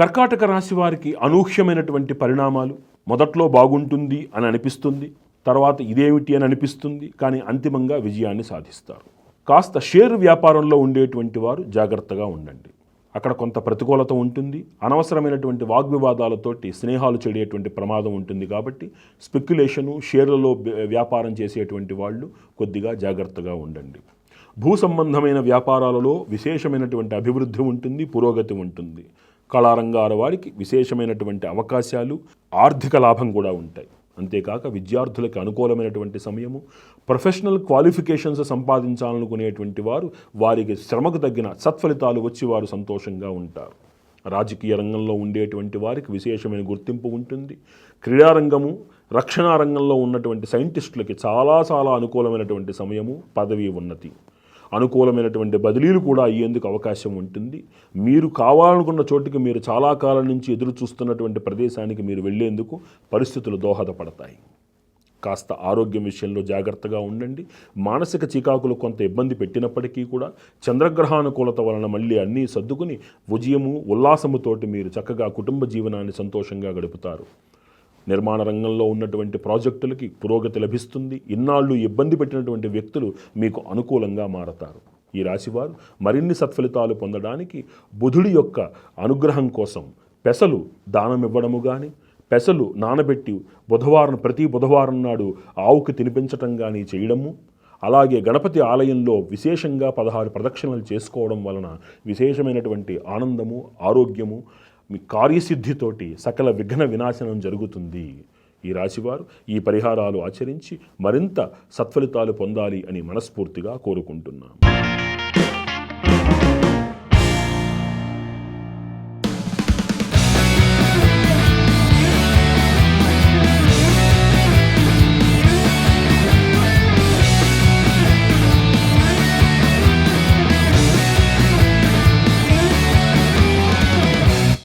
కర్కాటక రాశి వారికి అనూహ్యమైనటువంటి పరిణామాలు మొదట్లో బాగుంటుంది అని అనిపిస్తుంది తర్వాత ఇదేమిటి అని అనిపిస్తుంది కానీ అంతిమంగా విజయాన్ని సాధిస్తారు. కాస్త షేర్ వ్యాపారంలో ఉండేటువంటి వారు జాగ్రత్తగా ఉండండి. అక్కడ కొంత ప్రతికూలత ఉంటుంది అనవసరమైనటువంటి వాగ్వివాదాలతోటి స్నేహాలు చెడేటువంటి ప్రమాదం ఉంటుంది కాబట్టి స్పెక్యులేషను షేర్లలో వ్యాపారం చేసేటువంటి వాళ్ళు కొద్దిగా జాగ్రత్తగా ఉండండి. భూ సంబంధమైన వ్యాపారాలలో విశేషమైనటువంటి అభివృద్ధి ఉంటుంది పురోగతి ఉంటుంది. కళారంగాల వారికి విశేషమైనటువంటి అవకాశాలు ఆర్థిక లాభం కూడా ఉంటాయి. అంతేకాక విద్యార్థులకు అనుకూలమైనటువంటి సమయము ప్రొఫెషనల్ క్వాలిఫికేషన్స్ సంపాదించాలనుకునేటువంటి వారు వారికి శ్రమకు తగ్గిన సత్ఫలితాలు వచ్చి వారు సంతోషంగా ఉంటారు. రాజకీయ రంగంలో ఉండేటువంటి వారికి విశేషమైన గుర్తింపు ఉంటుంది. క్రీడారంగము రక్షణ రంగంలో ఉన్నటువంటి సైంటిస్టులకి చాలా చాలా అనుకూలమైనటువంటి సమయము పదవి ఉన్నతి. అనుకూలమైనటువంటి బదిలీలు కూడా అయ్యేందుకు అవకాశం ఉంటుంది. మీరు కావాలనుకున్న చోటుకి మీరు చాలా కాలం నుంచి ఎదురు చూస్తున్నటువంటి ప్రదేశానికి మీరు వెళ్ళేందుకు పరిస్థితులు దోహదపడతాయి. కాస్త ఆరోగ్యం విషయంలో జాగ్రత్తగా ఉండండి. మానసిక చికాకులు కొంత ఇబ్బంది పెట్టినప్పటికీ కూడా చంద్రగ్రహానుకూలత వలన మళ్ళీ అన్నీ సర్దుకుని ఉజయము ఉల్లాసముతోటి మీరు చక్కగా కుటుంబ జీవనాన్ని సంతోషంగా గడుపుతారు. నిర్మాణ రంగంలో ఉన్నటువంటి ప్రాజెక్టులకి పురోగతి లభిస్తుంది. ఇన్నాళ్ళు ఇబ్బంది పెట్టినటువంటి వ్యక్తులు మీకు అనుకూలంగా మారతారు. ఈ రాశివారు మరిన్ని సత్ఫలితాలు పొందడానికి బుధుడి యొక్క అనుగ్రహం కోసం పెసలు దానం ఇవ్వడము కానీ పెసలు నానబెట్టి బుధవారం ప్రతి బుధవారం నాడు ఆవుకి తినిపించటం కానీ చేయడము అలాగే గణపతి ఆలయంలో విశేషంగా పదహారు ప్రదక్షిణలు చేసుకోవడం వలన విశేషమైనటువంటి ఆనందము ఆరోగ్యము మీ కార్యసిద్ధితోటి సకల విఘ్న వినాశనం జరుగుతుంది. ఈ రాశివారు ఈ పరిహారాలు ఆచరించి మరింత సత్ఫలితాలు పొందాలి అని మనస్ఫూర్తిగా కోరుకుంటున్నాను